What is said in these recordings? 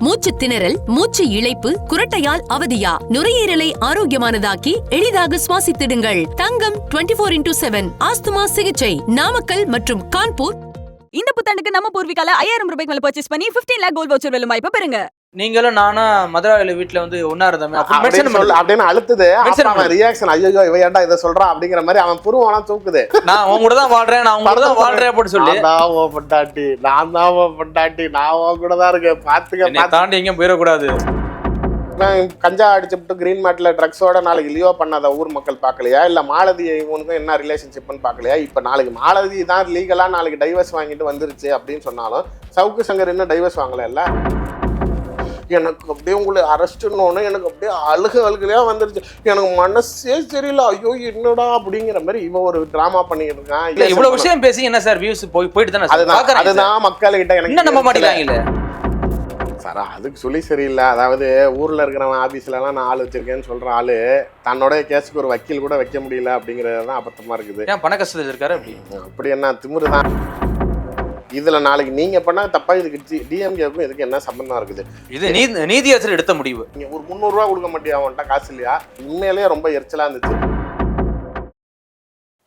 மூச்சு திணறல் மூச்சு இழைப்பு குரட்டையால் அவதியா? நுரையீரலை ஆரோக்கியமானதாக்கி எளிதாக சுவாசித்திடுங்கள். Thangam 24 four into seven asthma சிகிச்சை. நாமக்கல் மற்றும் கான்பூர். இந்த புத்தாண்டுக்கு நம்ம பூர்விகால ஐயாயிரம் ரூபாய்க்கு மேல பர்ச்சேஸ் பண்ணி 15 லேக் கோல்ட் வவுச்சர் வெல்லும் வாய்ப்பு பெறுங்க. நீங்களும் நானும் மதுராவில வீட்டுல வந்து ஒன்னா இருந்தோமே அப்ப அப்படின்னு அழுத்துது. அவன். ரியாக்ஷன் ஐயோ இவ ஏன்டா இதை சொல்றான் அப்படிங்கிற மாதிரி அவன் புருவம் தூக்குது. நான் உங்க கூட தான் வாழ்றேன் நான் உங்க கூட தான் வாழ்றேன் அப்படின்னு சொல்லி. நான் உன் பொண்டாட்டி. நான் தான் உன் பொண்டாட்டி. நான் உன் கூட தான் இருக்கேன். பாத்துக்க தாண்டி எங்கேயும் போயிடக்கூடாது. கஞ்சா அடிச்சுட்டு கிரீன் மேட்ல ட்ரக்ஸோட நாளைக்கு லியோ பண்ணாத ஊர் மக்கள் பார்க்கலையா? இல்ல மாலதி இவனுக்கும் என்ன ரிலேஷன்ஷிப்னு பார்க்கலையா? இப்ப நாளைக்கு மாலதி தான் லீகலா நாளைக்கு டைவர்ஸ் வாங்கிட்டு வந்துருச்சு அப்படின்னு சொன்னாலும் சவுக்கு சங்கர் இன்னும் டைவர்ஸ் வாங்கல இல்ல எனக்கு அப்படியே உங்களை அரெஸ்ட்னு எனக்கு அப்படியே அழுக அழுகலையா வந்துருச்சு. எனக்கு மனசே சரியில்லை. ஐயோ என்னடா அப்படிங்கிற மாதிரி இவன் ஒரு டிராமா பண்ணிட்டு இருக்கான். இல்ல இவ்வளவு விஷயம் பேசி என்ன சார் வியூஸ் போய் போயிட்டு தானே அதுதான் அதுதான் மக்கள்கிட்ட எனக்கு நம்ப. மாட்டேங்கிறாங்களே சார் அதுக்கு சொல்லி சரியில்லை. அதாவது ஊர்ல இருக்கிறவன் ஆபீஸ்லலாம் நான் ஆள் வச்சிருக்கேன்னு சொல்ற ஆளு தன்னோட கேஸுக்கு ஒரு வக்கீல் கூட வைக்க முடியல அப்படிங்கிறது தான் அபத்தமா இருக்குது. ஏன் பண கஷ்டத்தில் இருக்காரு அப்படி? அப்படி என்ன திமிரு தான் இதுல நாளைக்கு நீங்க பண்ண தப்பா இதுக்கு டிஎம்கேக்கும் இதுக்கு என்ன சம்பந்தம் இருக்குது? இது நீதி நீதியரசர் எடுத்த முடிவு. நீங்க ஒரு முந்நூறுரூவா கொடுக்க மாட்டியா? அவன்கிட்ட காசு இல்லையா? உண்மையிலேயே ரொம்ப எரிச்சலா இருந்துச்சு.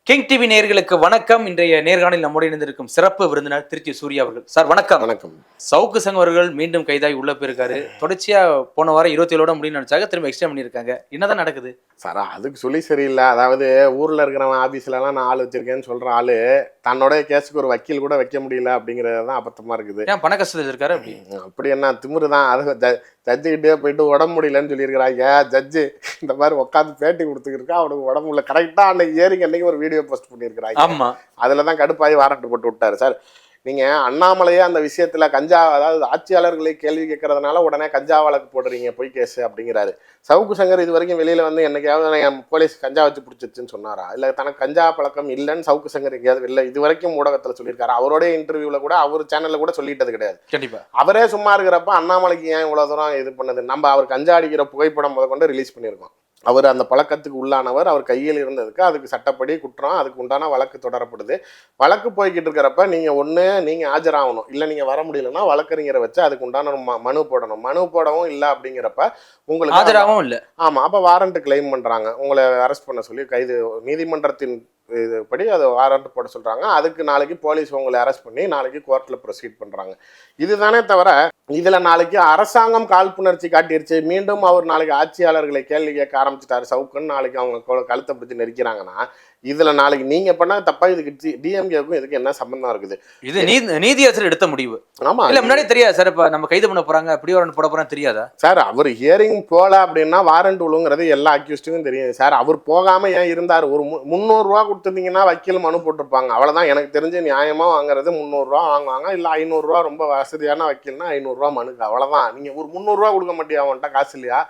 கிங் டிவி நேயர்களுக்கு வணக்கம். இன்றைய நேர்காணலில் நம்முடைய இணைந்திருக்கும் சிறப்பு விருந்தினர் திருச்சி சூர்யா அவர்கள். சார் வணக்கம். வணக்கம். சவுக்கு சங் அவர்கள் மீண்டும் கைதாகி உள்ள போயிருக்காரு. தொடர்ச்சியா போன வாரம் இருபத்தி ஏழோட முடியும் நினைச்சாங்க. திரும்ப எக்ஸ்டெண்ட் பண்ணியிருக்காங்க. என்னதான் நடக்குது? சார் அதுக்கு சொல்லி சரியில்லை. அதாவது ஊர்ல இருக்கிறவன் ஆபீஸ்லலாம் நான் ஆள் வச்சிருக்கேன்னு சொல்ற ஆளு தன்னோட கேஸுக்கு ஒரு வக்கீல் கூட வைக்க முடியல அப்படிங்கிறது தான் அபத்தமா இருக்குது. ஏன் பண கஷ்டத்தில் இருக்காரு அப்படி? அப்படி என்ன திமிரு தான் அது ஜட்ஜுக்கிட்டே போயிட்டு உடம்பு முடியலன்னு சொல்லியிருக்கிறாங்க. ஜட்ஜு இந்த மாதிரி உட்காந்து பேட்டி கொடுத்துருக்கா அவனுக்கு உடம்பு முடியல. கரெக்டாக அன்னைக்கு ஏறிங்க அன்னைக்கு ஒரு வீடியோ போஸ்ட் பண்ணியிருக்கிறாங்க. ஆமா. அதில் தான் கடுப்பாகி வாரண்ட் போட்டு விட்டாரு. சார் நீங்கள் அண்ணாமலையே அந்த விஷயத்தில் கஞ்சா அதாவது ஆட்சியாளர்களை கேள்வி கேட்கறதுனால உடனே கஞ்சா வழக்கு போடுறீங்க பொய் கேஸ் அப்படிங்கிறாரு. சவுக்கு சங்கர் இது வரைக்கும் வெளியில் வந்து என்னைக்காவது என் போலீஸ் கஞ்சா வச்சு பிடிச்சிருச்சுன்னு சொன்னாரா? இல்லை தனக்கு கஞ்சா பழக்கம் இல்லைன்னு சவுக்கு சங்கர் எங்கேயாவது இல்லை இது வரைக்கும் ஊடகத்தில் சொல்லியிருக்காரு? அவரோட இன்டர்வியூவில் கூட அவர் சேனலில் கூட சொல்லிட்டது கிடையாது. கண்டிப்பா. அவரே சும்மா இருக்கிறப்ப அண்ணாமலைக்கு ஏன் இவ்வளோ தூரம் இது பண்ணது? நம்ம அவர் கஞ்சா அடிக்கிற புகைப்படம் முத கொண்டு ரிலீஸ் பண்ணியிருக்கோம். அவர் அந்த பழக்கத்துக்கு உள்ளானவர் அவர் கையில் இருந்ததுக்கு அதுக்கு சட்டப்படி குற்றம் அதுக்கு உண்டான வழக்கு தொடரப்படுது. வழக்கு போய்கிட்டு இருக்கிறப்ப நீங்கள் ஒன்று நீங்கள் ஆஜராகணும். இல்லை நீங்கள் வர முடியலன்னா வழக்கறிஞரை வச்சு அதுக்கு உண்டான ம- மனு போடணும். மனு போடவும் இல்லை அப்படிங்கிறப்ப உங்களுக்கு ஆஜராகவும் இல்ல. ஆமாம் அப்போ வாரண்ட் கிளைம் பண்ணுறாங்க உங்களை அரெஸ்ட் பண்ண சொல்லி கைது நீதிமன்றத்தின் இதுபடி அதை வாரண்ட் போட சொல்கிறாங்க அதுக்கு நாளைக்கு போலீஸ் உங்களை அரெஸ்ட் பண்ணி நாளைக்கு கோர்ட்டில் ப்ரொசீட் பண்ணுறாங்க இதுதானே தவிர இதில் நாளைக்கு அரசாங்கம் காழ்ப்புணர்ச்சி காட்டிடுச்சு மீண்டும் அவர் நாளைக்கு ஆட்சியாளர்களை கேள்வி கேட்க ஆரம்பிச்சிட்டாரு. சவுக்குன்னு நாளைக்கு அவங்க கழுத்தை பிடிச்சி நெரிக்கிறாங்கன்னா இதில் நாளைக்கு நீங்கள் பண்ண தப்பா இதுக்கு டிஎம்கேக்கும் இதுக்கு என்ன சம்பந்தம் இருக்குது? இது நீதி நீதியரசர் எடுத்த முடிவு. ஆமாம் இல்ல முன்னாடி தெரியாது சார். இப்ப நம்ம கைது பண்ண போறாங்க அப்படி ஒரு போட போறாங்க தெரியாதா? சார் அவர் ஹியரிங் போகல அப்படின்னா வாரண்ட் விழுங்கிறது எல்லா அக்யூஸ்டுக்கும் தெரியும். சார் அவர் போகாம ஏன் இருந்தார்? ஒரு முந்நூறுரூவா கொடுத்துருந்தீங்கன்னா வக்கீல் மனு போட்டிருப்பாங்க. அவ்வளவுதான். எனக்கு தெரிஞ்சு நியாயமா வாங்குறது முந்நூறுரூவா வாங்குவாங்க. இல்லை ஐநூறுரூவா ரொம்ப வசதியான வக்கீல்னா ஐநூறுரூவா மனுக்கு. அவ்வளவுதான். நீங்க ஒரு முந்நூறுரூவா கொடுக்க மாட்டியா? அவன்கிட்ட காசு இல்லையா?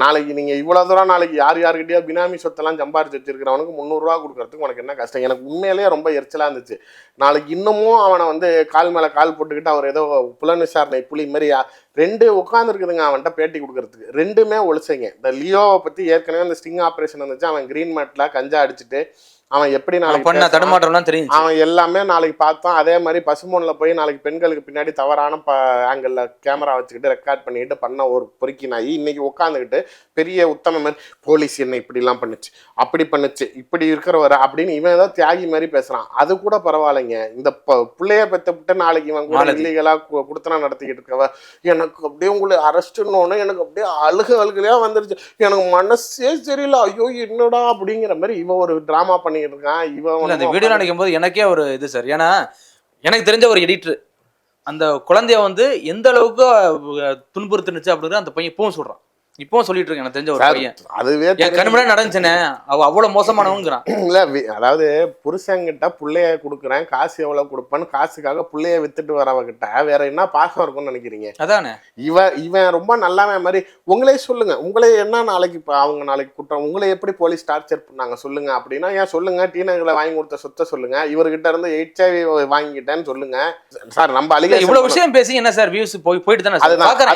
நாளைக்கு நீங்கள் இவ்வளோ தூரம் நாளைக்கு யார் யார்கிட்டயோ பினாமி சொத்தெல்லாம் சம்பாரிச்சு வச்சிருக்கிறவனுக்கு முந்நூறுரூவா கொடுக்கறதுக்கு உனக்கு என்ன கஷ்டம்? எனக்கு உண்மையிலேயே ரொம்ப எரிச்சலாக இருந்துச்சு. நாளைக்கு இன்னமும் அவனை வந்து கால் மேலே கால் போட்டுக்கிட்டு அவர் ஏதோ புலன் விசாரணை புலி மாதிரி ரெண்டு உட்காந்துருக்குதுங்க அவன்கிட்ட பேட்டி கொடுக்கறதுக்கு. ரெண்டுமே ஒழிச்சிங்க. இந்த லியோவை பற்றி ஏற்கனவே அந்த ஸ்டிங் ஆப்ரேஷன் வந்துச்சு அவன் கிரீன் மேட்டில் கஞ்சா அடிச்சுட்டு அவன் எப்படி நாளைக்கு பண்ண? தடுமாற்றம்லாம் தெரியும் அவன் எல்லாமே நாளைக்கு பார்த்தோம் அதே மாதிரி பசுமோனில் போய் நாளைக்கு பெண்களுக்கு பின்னாடி தவறான ப ஆங்கிளில் கேமரா வச்சுக்கிட்டு ரெக்கார்ட் பண்ணிட்டு பண்ண ஒரு பொறுக்கி நாய். இன்னைக்கு உட்காந்துக்கிட்டு பெரிய உத்தம மாதிரி போலீஸ் என்ன இப்படிலாம் பண்ணுச்சு? அப்படி பண்ணுச்சு? இப்படி இருக்கிறவர? அப்படின்னு இவன் ஏதோ தியாகி மாதிரி பேசுறான். அது கூட பரவாயில்லைங்க. இந்த புள்ளைய பெத்தப்பட்டு நாளைக்கு இவன் கூட. இல்லீகலா குடுத்தனம் நடத்திக்கிட்டு இருக்கவ எனக்கு அப்படியே உங்களை அரெஸ்ட்னு எனக்கு அப்படியே அழுக அழுகலையா வந்துருச்சு. எனக்கு மனசே சரியில்லை. ஐயோ என்னடா அப்படிங்கிற மாதிரி இவன் ஒரு டிராமா பண்ணிக்கிட்டு இருக்கான் இவன் இல்ல அந்த வீடியோ நினைக்கும் போது எனக்கே ஒரு இது சார் ஏன்னா எனக்கு தெரிஞ்ச ஒரு எடிட்டர் அந்த குழந்தைய வந்து எந்த அளவுக்கு துன்புறுத்துனுச்சு அப்படிங்கிற அந்த பையன் இப்பவும் சொல்றான். இப்பவும் சொல்லிட்டு இருக்கேன் எனக்கு தெரிஞ்ச ஒரு பையன். அதுவே என் முன்னாடி நடந்துச்சுனே அவ அவ்வளவு மோசமானவங்கிறான் இல்ல அதாவது புருஷன்கிட்ட புள்ளைய கொடுக்குறேன் காசு எவ்வளவு கொடுப்பேன்னு காசுக்காக புள்ளைய வித்துட்டு வரவகிட்ட வேற என்ன பாசம் இருக்கும்னு நினைக்கிறீங்க? அதானே. இவ இவன் ரொம்ப நல்லவன் மாதிரி உங்களே சொல்லுங்க. உங்களே என்ன நாளைக்கு இப்போ அவங்க நாளைக்கு குற்றம் உங்களை எப்படி போலீஸ் டார்ச்சர் பண்ணாங்க சொல்லுங்க. அப்படின்னா ஏன் சொல்லுங்க டீனர்களை வாங்கி கொடுத்த சொத்தை சொல்லுங்க. இவர்கிட்ட இருந்து ஹெச்ஐவி வாங்கிக்கிட்டேன்னு சொல்லுங்க. சார் நம்ம அலிகேஷன் இவ்வளவு விஷயம் பேசி என்ன சார் வியூஸ் போய் போயிட்டு தானே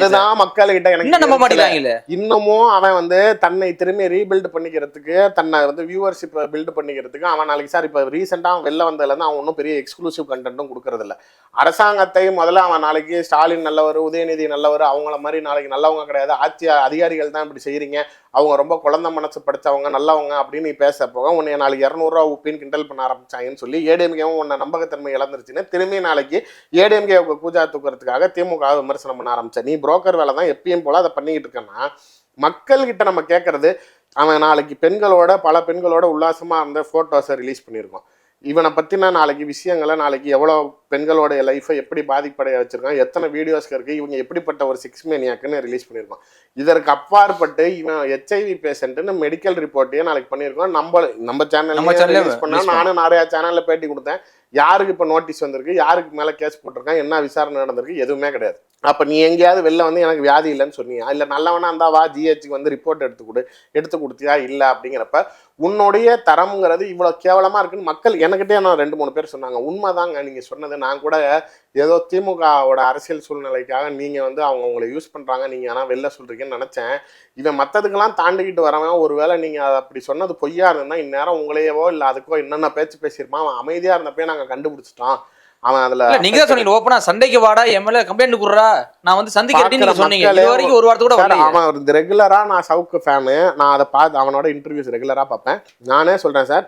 அதுதான் மக்கள்கிட்ட இன்னும் நம்ப எனக்கு மாட்டேங்கிறாங்களே இன்னமும் அவன் வந்து தன்னை திரும்பி ரீபில்ட் பண்ணிக்கிறதுக்கு தன்னை வந்து வியூவர்ஷிப் பில்ட் பண்ணிக்கிறதுக்கு அவன் நாளைக்கு சார் இப்போ ரீசெண்டாக வெளில வந்ததுலேருந்து அவன் ஒன்றும் பெரிய எக்ஸ்க்ளூசிவ் கண்டென்ட்டும் கொடுக்கறதில்ல அரசாங்கத்தை முதல்ல அவன் நாளைக்கு ஸ்டாலின் நல்லவர் உதயநிதி நல்லவர் அவங்கள மாதிரி நாளைக்கு நல்லவங்க கிடையாது. ஆட்சி அதிகாரிகள் தான் இப்படி செய்கிறீங்க அவங்க ரொம்ப குழந்தை மனசு படிச்சவங்க நல்லவங்க அப்படின்னு நீ பேச போக உன்னை நாளைக்கு இரநூறுவா உப்பின்னு கிண்டல் பண்ண ஆரம்பிச்சாங்கன்னு சொல்லி ஏடிஎம்கேவும் உன்னை நம்பகத்தன்மை இழந்துருச்சுன்னு திரும்பி நாளைக்கு ஏடிஎம்கே பூஜா தூக்குறதுக்காக திமுக விமர்சனம் பண்ண ஆரம்பிச்சேன் நீ புரோக்கர் வேலை தான் எப்பயும் போல அதை பண்ணிக்கிட்டு இருக்கேன்னா மக்கள்கிட்ட நம்ம கேட்கறது அவன் நாளைக்கு பெண்களோட பல பெண்களோட உல்லாசமா இருந்த போட்டோஸை ரிலீஸ் பண்ணியிருக்கோம் இவனை பத்தின நாளைக்கு விஷயங்களை நாளைக்கு எவ்வளோ பெண்களோட லைஃப்பை எப்படி பாதிப்படைய வச்சிருக்கான் எத்தனை வீடியோஸ்க்கு இருக்கு இவங்க எப்படிப்பட்ட ஒரு சிக்ஸ் மேனியாக்குன்னு ரிலீஸ் பண்ணியிருக்கோம் இதற்கு அப்பாற்பட்டு இவன் ஹெச்ஐவி பேஷண்ட்னு மெடிக்கல் ரிப்போர்ட்டையே நாளைக்கு பண்ணியிருக்கோம் நம்ம நம்ம நம்ம சேனல் ல ரிலீஸ் பண்ணா release பண்ணோம். நானும் நிறைய சேனல்ல பேட்டி கொடுத்தேன். யாருக்கு இப்போ நோட்டீஸ் வந்திருக்கு யாருக்கு மேலே கேஸ் போட்டிருக்கான் என்ன விசாரணை நடந்திருக்கு எதுவுமே கிடையாது. அப்போ நீ எங்கேயாவது வெளில வந்து எனக்கு வியாதி இல்லைன்னு சொன்னியா? இல்லை நல்லவனா இருந்தால் வா ஜிஹெச்சுக்கு வந்து ரிப்போர்ட் எடுத்து கொடு. எடுத்து கொடுத்தியா? இல்லை அப்படிங்கிறப்ப உன்னுடைய தரம்ங்கிறது இவ்வளோ கேவலமாக இருக்குன்னு மக்கள் எனக்கிட்டே நான் ரெண்டு மூணு பேர் சொன்னாங்க. உண்மைதாங்க நீங்கள் சொன்னது. நான் கூட ஏதோ திமுகவோட அரசியல் சூழ்நிலைக்காக நீங்கள் வந்து அவங்க உங்களை யூஸ் பண்ணுறாங்க நீங்கள் ஆனால் வெளில சொல்கிறீங்கன்னு நினச்சேன். இவன் மற்றதுக்கெல்லாம் தாண்டிக்கிட்டு வரவன் ஒருவேளை நீங்கள் அதை அப்படி சொன்னது பொய்யா இருந்தால் இந்நேரம் உங்களையவோ இல்லை அதுக்கோ என்னென்ன பேச்சு பேசியிருப்பான் அவன் அமைதியாக இருந்தப்பே நாங்கள் கண்டுபிடிச்சிட்டோம். அவன் அதில் நீங்க தான் சொன்னீங்க ஓப்பனா சண்டைக்கு வாடா எம்எல்ஏ கம்ப்ளைண்ட் குடுறா. நான் வந்து சந்திக்கிறேன் நீங்க சொன்னீங்க. இது வரைக்கும் ஒரு வாரத்து கூட. அவன் ரெகுலரா நான் சவுக்கு ஃபேனு நான் அதை பார்த்து அவனோட இன்டர்வியூஸ் ரெகுலரா பார்ப்பேன். நானே சொல்றேன் சார்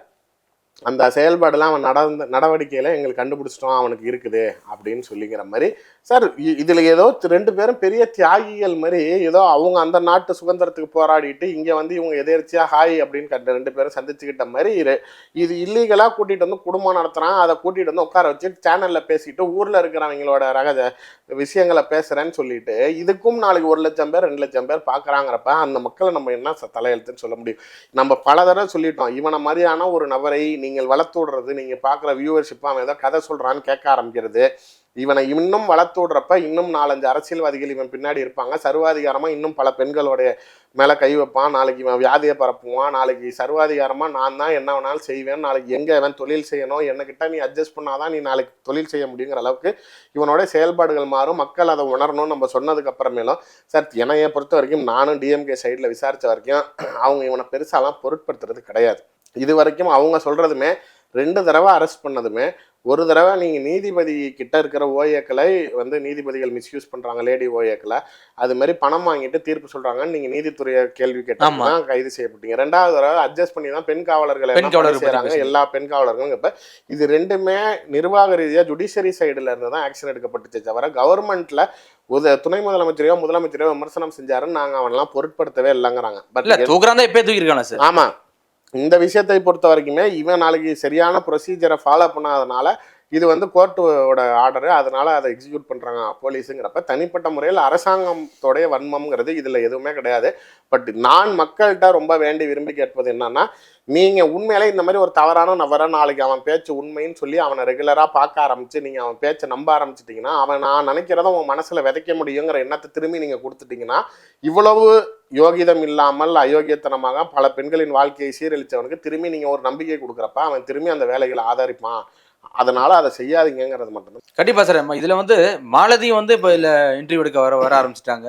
அந்த செயல்பாடுலாம் அவன் நடந்த நடவடிக்கையில் எங்களுக்கு கண்டுபிடிச்சிட்டோம் அவனுக்கு இருக்குது அப்படின்னு சொல்லிக்கிற மாதிரி. சார் இதில் ஏதோ ரெண்டு பேரும் பெரிய தியாகிகள் மாதிரி ஏதோ அவங்க அந்த நாட்டு சுதந்திரத்துக்கு போராடிட்டு இங்கே வந்து இவங்க எதேர்ச்சியாக ஹாய் அப்படின்னு கண்ட ரெண்டு பேரும் சந்திச்சுக்கிட்ட மாதிரி இது இல்லீகலாக கூட்டிகிட்டு வந்து குடும்பம் நடத்துகிறான் அதை கூட்டிகிட்டு வந்து உட்கார வச்சு சேனலில் பேசிட்டு ஊரில் இருக்கிறவங்களோட ரகத விஷயங்களை பேசுகிறேன்னு சொல்லிட்டு இதுக்கும் நாளைக்கு ஒரு லட்சம் பேர் ரெண்டு லட்சம் பேர் பார்க்குறாங்கிறப்ப அந்த மக்களை நம்ம என்ன ச- தலையெழுத்துன்னு சொல்ல முடியும்? நம்ம பல தடவை சொல்லிட்டோம் இவனை மாதிரியான ஒரு நபரை நீ நீங்கள் வளர்த்து விடுறது பார்க்குற வியூவர்ஷிப் அவன் ஏதோ கதை சொல்கிறான்னு கேட்க ஆரம்பிக்கிறது. இவனை இன்னும் வளர்த்து விடுறப்ப இன்னும் நாலஞ்சு அரசியல்வாதிகள் இவன் பின்னாடி இருப்பாங்க. சர்வாதிகாரமாக இன்னும் பல பெண்களுடைய மேலே கை வைப்பான். நாளைக்கு இவன் வியாதியை பரப்புவான். நாளைக்கு சர்வாதிகாரமாக நான் தான் என்ன வேணாலும் செய்வேன். நாளைக்கு எங்கே இவன் தொழில் செய்யணும்? என்னக்கிட்ட நீ அட்ஜஸ்ட் பண்ணாதான் நீ நாளைக்கு தொழில் செய்ய முடியுங்கிற அளவுக்கு இவனோட செயல்பாடுகள் மாறும். மக்கள் அதை உணரணும்னு நம்ம சொன்னதுக்கு அப்புறமேலும் சார் என்னையை பொறுத்த வரைக்கும் நானும் டிஎம்கே சைடில் விசாரித்த வரைக்கும் அவங்க இவனை பெருசாலாம் பொருட்படுத்துறது கிடையாது. இது வரைக்கும் அவங்க சொல்றதுமே ரெண்டு தடவை அரெஸ்ட் பண்ணதுமே ஒரு தடவை நீங்கள் நீதிபதி கிட்ட இருக்கிற ஓஏக்களை வந்து நீதிபதிகள் மிஸ்யூஸ் பண்ணுறாங்க லேடி ஓஏக்களை அது மாதிரி பணம் வாங்கிட்டு தீர்ப்பு சொல்கிறாங்கன்னு நீங்கள் நீதித்துறையை கேள்வி கேட்டாங்க ஆமா. தான் கைது செய்யப்பட்டீங்க. ரெண்டாவது தடவை அட்ஜஸ்ட் பண்ணி தான் பெண் காவலர்களை செய்கிறாங்க. எல்லா பெண் காவலர்களும் இப்போ இது ரெண்டுமே நிர்வாக ரீதியாக ஜுடிஷியரி சைடுல இருந்து தான் ஆக்ஷன் எடுக்கப்பட்டுச்சே தவிர கவர்மெண்ட்ல உத துணை முதலமைச்சரையோ முதலமைச்சரையோ விமர்சனம் செஞ்சாருன்னு நாங்கள் அவனெல்லாம் பொருட்படுத்தவே இல்லைங்கிறாங்க. இல்ல பட் தூக்குறான் தான் இப்பயே தூக்கிருக்கான சார். ஆமா. இந்த விஷயத்தை பொறுத்த வரைக்குமே இவன் நாளைக்கு சரியான ப்ரொசீஜரை ஃபாலோ பண்ணாதனால இது வந்து கோர்ட்டோட ஆர்டரு. அதனால அதை எக்ஸிக்யூட் பண்ணுறாங்க போலீஸுங்கிறப்ப தனிப்பட்ட முறையில் அரசாங்கத்தோடைய வன்மம்ங்கிறது இதில் எதுவுமே கிடையாது. பட் நான் மக்கள்கிட்ட ரொம்ப வேண்டி விரும்பி கேட்பது என்னன்னா நீங்கள் உண்மையிலே இந்த மாதிரி ஒரு தவறான நபரை நாளைக்கு அவன் பேச்சு உண்மைன்னு சொல்லி அவனை ரெகுலராக பார்க்க ஆரம்பித்து நீங்கள் அவன் பேச்சை நம்ப ஆரம்பிச்சிட்டிங்கன்னா அவன் நான் நினைக்கிறத உன் மனசில் விதைக்க முடியுங்கிற எண்ணத்தை திரும்பி நீங்கள் கொடுத்துட்டீங்கன்னா இவ்வளவு யோகிதம் இல்லாமல் அயோக்கியத்தனமாக பல பெண்களின் வாழ்க்கையை சீரழித்தவனுக்கு திரும்பி நீங்கள் ஒரு நம்பிக்கை கொடுக்குறப்ப அவன் திரும்பி அந்த வேலைகளை ஆதரிப்பான். அதனால அதை செய்யாதீங்கிறது மட்டும்தான். கண்டிப்பா சார் இதுல வந்து மாலதியும் வந்து இப்ப இதுல இன்டர்வியூ எடுக்க வர வர ஆரம்பிச்சிட்டாங்க.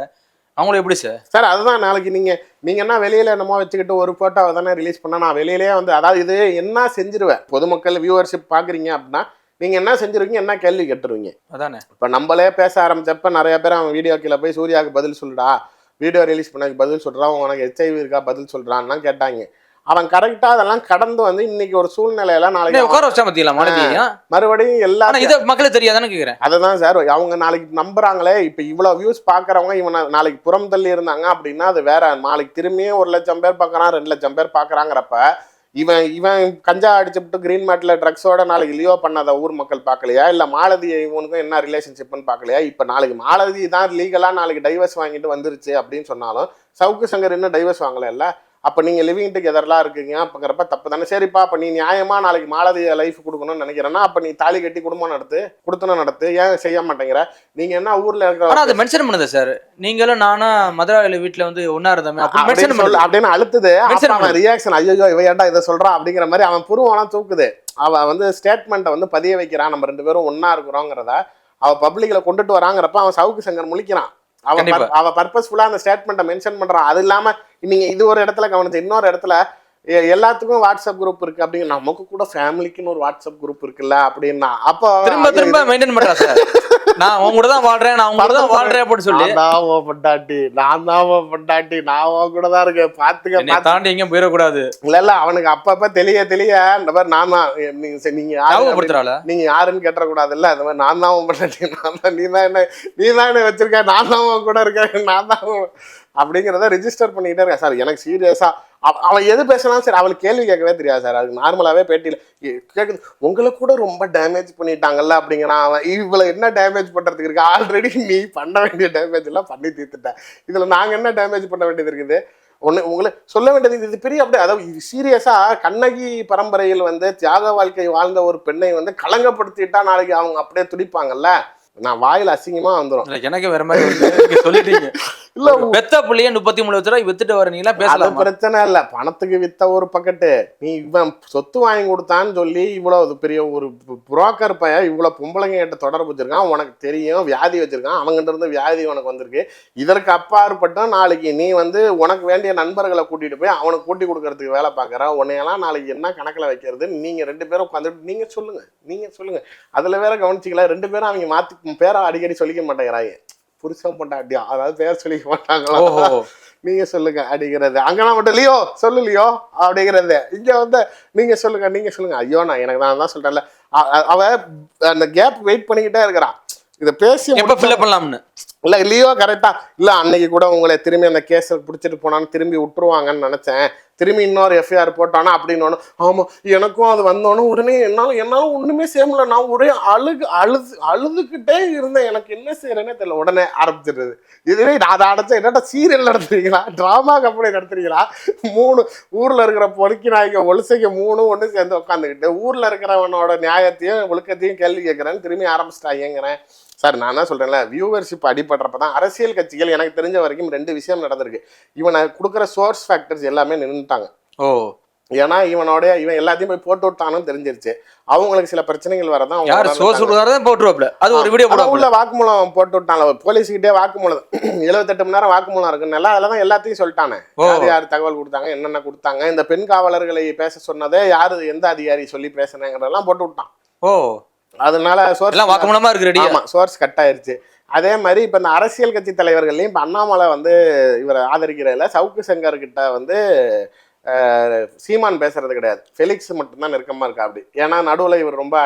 அவங்களும் எப்படி சார்? சார் அதுதான் நாளைக்கு நீங்க நீங்க என்ன வெளியில என்னமோ வச்சுக்கிட்டு ஒரு போட்டோவை தானே ரிலீஸ் பண்ணா நான் வெளியிலேயே வந்து அதாவது இது என்ன செஞ்சிருவேன்? பொதுமக்கள் வியூவர்ஷிப் பாக்குறீங்க அப்படின்னா நீங்க என்ன செஞ்சிருவீங்க என்ன கேள்வி கேட்டுருவீங்க? அதானே. இப்ப நம்மளே பேச ஆரம்பிச்சப்ப நிறைய பேர் அவன் வீடியோ கீழே போய் சூர்யாவுக்கு பதில் சொல்லுடா வீடியோ ரிலீஸ் பண்ணதுக்கு பதில் சொல்றான் உனக்கு ஹெச்ஐவி இருக்கா பதில் சொல்றான்னா கேட்டாங்க. அவன் கரெக்டா அதெல்லாம் கடந்து வந்து இன்னைக்கு ஒரு சூழ்நிலையில நாளைக்கு உட்கார வச்சா மறுபடியும்? எல்லா ஆனா இதை மக்களுக்கு தெரியாதானே கேக்குறேன். அதுதான் சார் அவங்க நாளைக்கு நம்புறாங்களே இப்ப இவ்வளவு வியூஸ் பாக்குறவங்க இவனை நாளைக்கு புறம் தள்ளி இருந்தாங்க அப்படின்னா அது வேற நாளைக்கு திரும்பியும் ஒரு லட்சம் பேர் பார்க்கறான் ரெண்டு லட்சம் பேர் பார்க்கறாங்கிறப்ப இவன் இவன் கஞ்சா அடிச்சுட்டு கிரீன் மேட்ல ட்ரக்ஸோட நாளைக்கு லியோ பண்ணாத ஊர் மக்கள் பார்க்கலையா இல்ல மாலதி இவனுக்கும் என்ன ரிலேஷன்ஷிப்னு பார்க்கலையா இப்ப நாளைக்கு மாலதி தான் லீகலா நாளைக்கு டைவர்ஸ் வாங்கிட்டு வந்துருச்சு அப்படின்னு சொன்னாலும் சவுக்கு சங்கர் இன்னும் டைவர்ஸ் வாங்கலைல்ல அப்ப நீங்க லிவிங் டுகெதர்லாம் இருக்கீங்க அப்படிங்கிறப்ப தப்பு தானே. சரிப்பா அப்ப நீ நியாயமா நாளைக்கு மாலதி லைஃப் கொடுக்கணும்னு நினைக்கிறேன்னா அப்ப நீ தாலி கட்டி குடும்பம் நடத்து குடுத்தனம் நடத்து ஏன் செய்ய மாட்டேங்கிற? நீங்க என்ன ஊர்ல இருக்கிற அது மென்ஷன் பண்ணுது சார் நீங்களும் நானும் மதுராவில வீட்டுல வந்து ஒன்னா இருந்தோமே அப்படி அப்படின்னு அப்படின்னு அழுத்துது. அவன் ரியாக்ஷன் ஐயோ இவ ஏன்டா இதை சொல்றான் அப்படிங்கிற மாதிரி அவன் புருவம்லாம் தூக்குது. அவ வந்து ஸ்டேட்மெண்ட்டை வந்து பதிய வைக்கிறான். நம்ம ரெண்டு பேரும் ஒண்ணா இருக்கிறோங்கிறத அவ பப்ளிக்ல கொண்டுட்டு வராங்கிறப்ப அவன் சவுக்கு சங்கர் முழிக்கிறான். அவ அவ பர்பஸ்ஃபுல்லா அந்த ஸ்டேட்மெண்ட்டை மென்ஷன் பண்றான் அது இல்லாம நீங்க இது ஒரு இடத்துல கவனிச்சு இன்னொரு இடத்துல எல்லாத்துக்கும் வாட்ஸ்அப் குரூப் இருக்கு அப்படிங்க நமக்கு கூட ஃபேமிலிக்குன்னு ஒரு வாட்ஸ்அப் குரூப் இருக்குல்ல அப்படின்னா அப்போ திரும்ப திரும்ப மெயின்டைன் பண்றா சார். நான் உங்க கூட தான் வாழ்றேன் நான் உங்க கூட தான் வாழ்றேன் அப்படின்னு சொல்லி. நான் உன் பொண்டாட்டி நான் தான் உன் பொண்டாட்டி நான் உன் கூட தான் இருக்கேன். பாத்துக்க தாண்டி எங்கேயும் போயிடக்கூடாது. இல்ல இல்ல அவனுக்கு அப்பப்ப தெளிய தெளிய இந்த மாதிரி நான் தான் நீங்க நீங்க யாரு அப்படின்னு- ஞாபகப்படுத்துறாள நீங்க யாருன்னு கேட்டக்கூடாது இல்ல அந்த மாதிரி நான் தான் உன் பொண்டாட்டி நான் தான் நீ தான் என்ன நீ தான் என்ன வச்சிருக்க நான் தான் உன் கூட இருக்கேன் நான் தான் உன்- அப்படிங்கிறத ரிஜிஸ்டர் பண்ணிக்கிட்டே இருக்கேன். சார் எனக்கு சீரியஸா அவன் எது பேசினாலும் சரி அவளுக்கு கேள்வி கேட்கவே தெரியாது சார். அதுக்கு நார்மலாகவே பேட்டியில் கேட்குது உங்களை கூட ரொம்ப டேமேஜ் பண்ணிட்டாங்கல்ல அப்படிங்கிறான் அவன். இவ்வளோ என்ன டேமேஜ் பண்ணுறதுக்கு இருக்கு? ஆல்ரெடி நீ பண்ண வேண்டிய டேமேஜ் எல்லாம் பண்ணி தீர்த்துட்டேன் இதில் நாங்கள் என்ன டேமேஜ் பண்ண வேண்டியது இருக்குது? ஒன்று உங்களை சொல்ல வேண்டியது இது பெரிய அப்படியே அதாவது இது கண்ணகி பரம்பரையில் வந்து தியாக வாழ்க்கை வாழ்ந்த ஒரு பெண்ணை வந்து கலங்கப்படுத்திட்டா நாளைக்கு அவங்க அப்படியே துடிப்பாங்கல்ல? நான் வாயில் அசிங்கமாக வந்துரும். எனக்கு வேற மாதிரி சொல்லிட்டீங்க. இல்ல பெத்த புள்ளைய முப்பத்தி மூணு லட்ச ரூபாய் வித்துட்டு வரீங்களா அது பேசலாம்? பிரச்சனை இல்ல. பணத்துக்கு வித்த ஒரு பக்கெட்டு. நீ இவன் சொத்து வாங்கி கொடுத்தான்னு சொல்லி இவ்வளவு பெரிய ஒரு புரோக்கர் பையன் இவ்வளவு பொம்பளைங்க கிட்ட தொடர்பு வச்சிருக்கான். உனக்கு தெரியும் வியாதி வச்சிருக்கான். அவங்ககிட்ட இருந்து வியாதி உனக்கு வந்திருக்கு. இதற்கு அப்பாற்பட்ட நாளைக்கு நீ வந்து உனக்கு வேண்டிய நண்பர்களை கூட்டிட்டு போய் அவனுக்கு கூட்டி கொடுக்கறதுக்கு வேலை பார்க்கற. உன்னையெல்லாம் நாளைக்கு என்ன கணக்குல வைக்கிறது? நீங்க ரெண்டு பேரும் உட்காந்துட்டு நீங்க சொல்லுங்க. நீங்க சொல்லுங்க. அதுல வேற கவனிச்சிக்கல. ரெண்டு பேரும் அவங்க மாத்தி பேரை அடிக்கடி சொல்லிக்க மாட்டேங்கிறாங்க புருஷன் பொண்டாட்டியா அதாவது பேர் சொல்லிக்க மாட்டாங்களா? நீங்க சொல்லுங்க அப்படிங்கிறது. அங்கெல்லாம் மட்டும் லியோ சொல்லு லியோ அப்படிங்கிறது. இங்க வந்து நீங்க சொல்லுங்க நீங்க சொல்லுங்க. ஐயோ நான் எனக்கு நான் தான் சொல்றேன்ல. அவ அந்த கேப் வெயிட் பண்ணிக்கிட்டே இருக்கிறான் இதை பேசி எப்ப ஃபில்அப் பண்ணலாம்னு? இல்ல இல்லையோ கரெக்டா இல்ல அன்னைக்கு கூட உங்களை திரும்பி அந்த கேஸை பிடிச்சிட்டு போனான்னு திரும்பி விட்டுருவாங்கன்னு நினைச்சேன். திரும்பி இன்னொரு எஃப்ஐஆர் போட்டானா அப்படின்னு ஆமாம் ஆமா எனக்கும் அது வந்தோன்னு உடனே என்னால என்னால ஒண்ணுமே செய்ய முடியல. நான் ஒரே அழுகு அழுது அழுதுகிட்டே இருந்தேன். எனக்கு என்ன செய்யறேன்னே தெரியல. உடனே ஆரம்பிச்சிடுறது. இதுவே நான் அதை அடைச்ச என்னடா சீரியல் நடத்துறீங்களா? டிராமா கம்பெனி நடத்துறீங்களா? மூணு ஊர்ல இருக்கிற பொறுக்கி நாய்க்க ஒழுசைக்க மூணு ஒண்ணு சேர்ந்து உட்காந்துக்கிட்டு ஊர்ல இருக்கிறவனோட நியாயத்தையும் ஒழுக்கத்தையும் கேள்வி கேட்கறேன்னு திரும்பி ஆரம்பிச்சிட்டாங்கிறேன் சார் நான் என்ன சொல்றேன்ல வியூவர்ஷிப் அடிபடுறப்ப தான் அரசியல் கட்சிகள் எனக்கு தெரிஞ்ச வரைக்கும் ரெண்டு விஷயம் நடந்திருக்கு. இவனை கொடுக்குற சோர்ஸ் ஃபேக்டர்ஸ் எல்லாமே நின்றுட்டாங்க ஓ. ஏன்னா இவனோட இவன் எல்லாத்தையும் போய் போட்டு விட்டானும் தெரிஞ்சிருச்சு. அவங்களுக்கு சில பிரச்சனைகள் வரதான் யார் போட்டுருவாப்ல அது ஒரு வீடியோ உள்ள வாக்குமூலம் போட்டு விட்டான்ல. போலீஸ்கிட்டே வாக்குமூலம். எழுபத்தெட்டு மணி நேரம் வாக்குமூலம் இருக்கு நல்லா அதில் தான் எல்லாத்தையும் சொல்லிட்டானே. யார் யார் தகவல் கொடுத்தாங்க என்னென்ன கொடுத்தாங்க இந்த பெண் காவலர்களை பேச சொன்னதே யாரு எந்த அதிகாரி சொல்லி பேசுனேங்கிறதெல்லாம் போட்டு விட்டான். ஓ. அதனால சோர்ஸ் எல்லாம் வாக்குமூலமா இருக்கு ரெடியா ஆமா சோர்ஸ் கட் ஆயிருச்சு. அதே மாதிரி இப்ப இந்த அரசியல் கட்சி தலைவர்கள்லையும் இப்ப அண்ணாமலை வந்து இவரை ஆதரிக்கிறதுல சவுக்கு சங்கர் கிட்ட வந்து சீமான் பேசுறது கிடையாது. ஃபெலிக்ஸ் மட்டும்தான் நெருக்கமா இருக்கா அப்படி. ஏன்னா நடுவுல இவர் ரொம்ப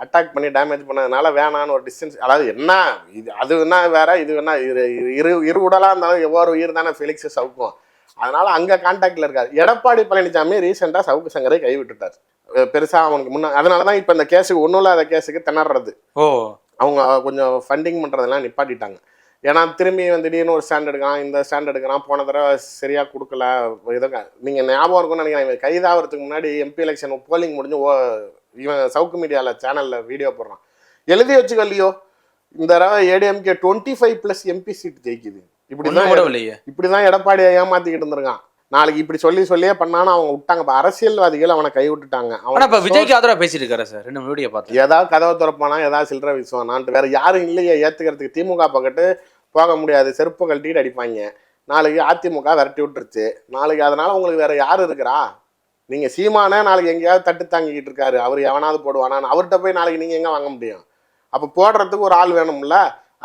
அட்டாக் பண்ணி டேமேஜ் பண்ணதுனால வேணான்னு ஒரு டிஸ்டன்ஸ் அதாவது என்ன இது அது என்ன வேற இது வேணா இரு இரு இரு உடலா இருந்தாலும் எவ்வளோ உயிர் தானே ஃபெலிக்ஸ் சவுக்கும். அதனால அங்க கான்டாக்ட்ல இருக்காரு. எடப்பாடி பழனிசாமி ரீசெண்டா சவுக்கு சங்கரை கைவிட்டுட்டார். அஹ் பெருசா அவனுக்கு முன்ன அதனாலதான் இப்ப இந்த கேஸுக்கு ஒன்றும் இல்லாத கேஸுக்கு திணறது ஓ. அவங்க கொஞ்சம் ஃபண்டிங் பண்ணுறதெல்லாம் நிப்பாட்டிட்டாங்க. ஏன்னா திரும்பி வந்து திடீர்னு ஒரு ஸ்டாண்ட் எடுக்கிறான் இந்த ஸ்டாண்ட் எடுக்கிறான் போன தடவை சரியாக கொடுக்கல இதுங்க நீங்கள் ஞாபகம் இருக்கும்னு நினைக்கிறேன். கைதாகிறதுக்கு முன்னாடி எம்பி எலெக்ஷன் போலிங் முடிஞ்சு ஓ இவன் சவுக்கு மீடியாவில் சேனலில் வீடியோ போடுறான். எழுதி வச்சுக்கலையோ இந்த தடவை ADMK twenty five plus MP seat ஜெயிக்குது. இப்படி ஒண்ணும் கூட தான் இல்லையே இப்படி தான் எடப்பாடியை ஏமாத்திக்கிட்டு இருந்திருக்கான். நாளைக்கு இப்படி சொல்லி சொல்லியே பண்ணான்னு அவங்க விட்டாங்க. இப்போ அரசியல்வாதிகள் அவனை கை விட்டுட்டாங்க ஆனா இப்ப அவன் விஜய்க்கு ஆதரவா பேசிட்டு இருக்காரு சார். ரெண்டு வீடியோ பார்த்து. ஏதாவது கதவை திறப்பானா ஏதாவது சில்லற வீசுவானான்ட்டு. வேற யாரும் இல்லையே ஏத்துக்கிறதுக்கு திமுக பக்கத்து போக முடியாது. செருப்பு கழட்டிட்டு அடிப்பாங்க. நாளைக்கு அதிமுக விரட்டி விட்டுருச்சு. நாளைக்கு அதனால உங்களுக்கு வேற யார் இருக்கிறா? நீங்க சீமானே நாளைக்கு எங்கேயாவது தட்டு தாங்கிக்கிட்டு இருக்காரு. அவர் எவனாவது போடுவானான்னு அவர்கிட்ட போய் நாளைக்கு நீங்க எங்க வாங்க முடியும்? அப்ப போடுறதுக்கு ஒரு ஆள் வேணும்ல.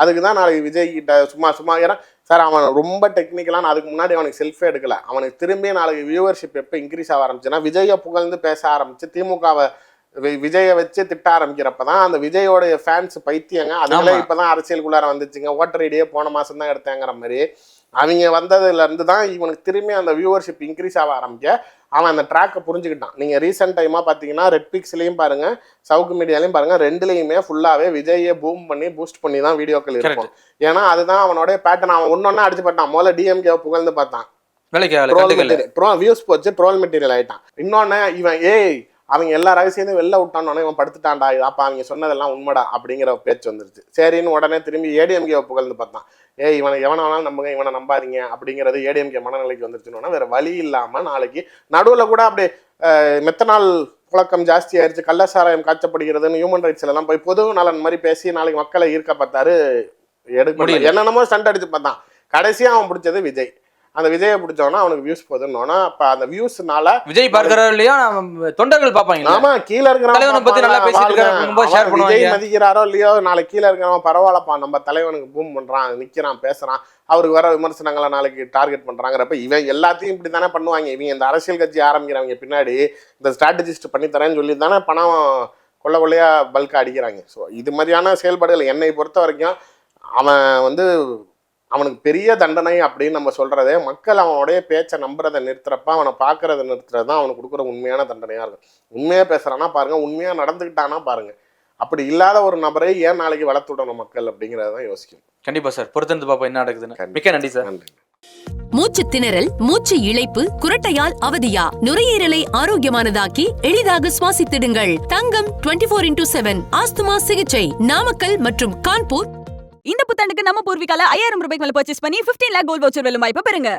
அதுக்கு தான் நாளைக்கு விஜய் கிட்ட சும்மா சும்மா ஏன்னா சார் அவன் ரொம்ப டெக்னிக்கலான அதுக்கு முன்னாடி அவனுக்கு செல்ஃபே எடுக்கல. அவனுக்கு திரும்பி நாளைக்கு வியூவர்ஷிப் எப்போ இன்க்ரீஸ் ஆக ஆரம்பிச்சுன்னா விஜயை புகழ்ந்து பேச ஆரம்பிச்சு திமுகவை விஜயை வச்சு திட்ட ஆரம்பிக்கிறப்ப தான் அந்த விஜயோடைய ஃபேன்ஸ் பைத்தியங்க. அதுங்களே ஆமா. இப்பதான் அரசியலுக்குள்ளார வந்துச்சுங்க. ஓட்டர் ஐடியே போன மாசம் தான் எடுத்தேங்கிற மாதிரி. அவங்க வந்ததுல இருந்து தான் இவனுக்கு திரும்பி அந்த வியூவர்ஷிப் இன்க்ரீஸ் ஆக ஆரம்பிக்க அவன் அந்த ட்ராக்கை புரிஞ்சுக்கிட்டான். நீங்க ரீசெண்ட் டைமா பாத்தீங்கன்னா ரெட் பிக்ஸ்லயும் பாருங்க சவுக்கு மீடியாலையும் பாருங்க ரெண்டுலையுமே ஃபுல்லாவே விஜயை பூம் பண்ணி பூஸ்ட் பண்ணி தான் வீடியோக்கள் இருக்கும். ஏன்னா அதுதான் அவனோட பேட்டர்ன் அவன் ஒன்னொன்னா அடிச்சு பார்த்தான் முதல்ல டிஎம்கே புகழ்ந்து பார்த்தான். ட்ரோல் வியூஸ் போச்சு ட்ரோல் மெட்டீரியல் ஆயிட்டான். இன்னொன்னு இவன் ஏய் அவங்க எல்லா ரகசியத்தையும் வெளில விட்டானோடனே இவன் படுத்துட்டான்டா அப்ப அவங்க சொன்னதெல்லாம் உண்மைடா அப்படிங்கிற பேச்சு வந்துருச்சு. சரின்னு உடனே திரும்பி ஏடிஎம்கே புகழ்ந்து பார்த்தான். ஏய் இவனை எவனை வேணாலும் நம்புங்க இவனை நம்பாதீங்க அப்படிங்கிறது ஏடிஎம்கே மனநிலைக்கு வந்துருச்சுன்னா வேற வழி இல்லாம நாளைக்கு நடுவுல கூட அப்படியே மெத்தனால் புழக்கம் ஜாஸ்தி ஆயிருச்சு கள்ளசாராயம் காய்ச்சப்படுகிறதுன்னு ஹியூமன் ரைட்ஸ்ல எல்லாம் போய் பொது நலன் மாதிரி பேசி நாளைக்கு மக்களை ஈர்க்க பார்த்தாரு எடுக்க என்னென்னமோ ஸ்டண்ட் அடிச்சு பார்த்தான். கடைசியா அவன் பிடிச்சது விஜய். அந்த விஜயை பிடிச்சவனா அவனுக்கு வியூஸ் போதுன்னொன்னா அப்ப அந்த வியூஸ்னால விஜய் பார்க்கறா இல்லையா நம்ம தொண்டர்கள் பாப்பாங்க ஆமா கீழ தலைவனை பத்தி நல்லா பேசிட்டு விஜய். மதிக்கிறாரோ இல்லையோ நாளைக்கு கீழ இருக்கிறவன் பரவாயில்லப்பா நம்ம தலைவனுக்கு பூம் பண்றான் நிக்கிறான் பேசுறான் அவருக்கு வர விமர்சனங்களை நாளைக்கு டார்கெட் பண்றாங்கிறப்ப இவன் எல்லாத்தையும் இப்படி தானே பண்ணுவாங்க. இவங்க இந்த அரசியல் கட்சி ஆரம்பிக்கிறவங்க பின்னாடி இந்த ஸ்ட்ராட்டஜிஸ்ட் பண்ணி தரேன்னு சொல்லி தானே பணம் கொள்ள கொள்ளையா பல்கா அடிக்கிறாங்க. ஸோ இது மாதிரியான செயல்பாடுகள் என்னை பொறுத்த வரைக்கும் அவன் வந்து அவனுக்கு பெரிய தண்டனை அப்படின்னு நம்ம சொல்றதே மக்கள் அவனுடைய பேச்சை நம்புறதை நிறுத்துறப்ப அவனை பார்க்கறத நிறுத்துறது தான் அவனுக்கு கொடுக்குற உண்மையான தண்டனையா இருக்கும். உண்மையா பேசுறானா பாருங்க உண்மையா நடந்துக்கிட்டானா பாருங்க. அப்படி இல்லாத ஒரு நபரை ஏன் நாளைக்கு வளர்த்து விடணும் மக்கள் அப்படிங்கறத தான் யோசிக்கும் கண்டிப்பா சார். பொறுத்திருந்து பாப்போம் என்ன நடக்குதுன்னு. மிக்க நன்றி சார். நன்றி. மூச்சு திணறல் மூச்சு இழைப்பு குரட்டையால் அவதியா? நுரையீரலை ஆரோக்கியமானதாக்கி எளிதாக சுவாசித்திடுங்கள். Thangam 24 four into seven asthma சிகிச்சை. நாமக்கல் மற்றும் கான்பூர் இந்த புத்தாண்டுக்கு நம்ம பூர்விகால ஐயாயிரம் ரூபாய்க்கு மேல பர்ச்சேஸ் பண்ணி 15 லேக் கோல்ட் வவுச்சர் வெல்லும் வாய்ப்பு பெறுங்க.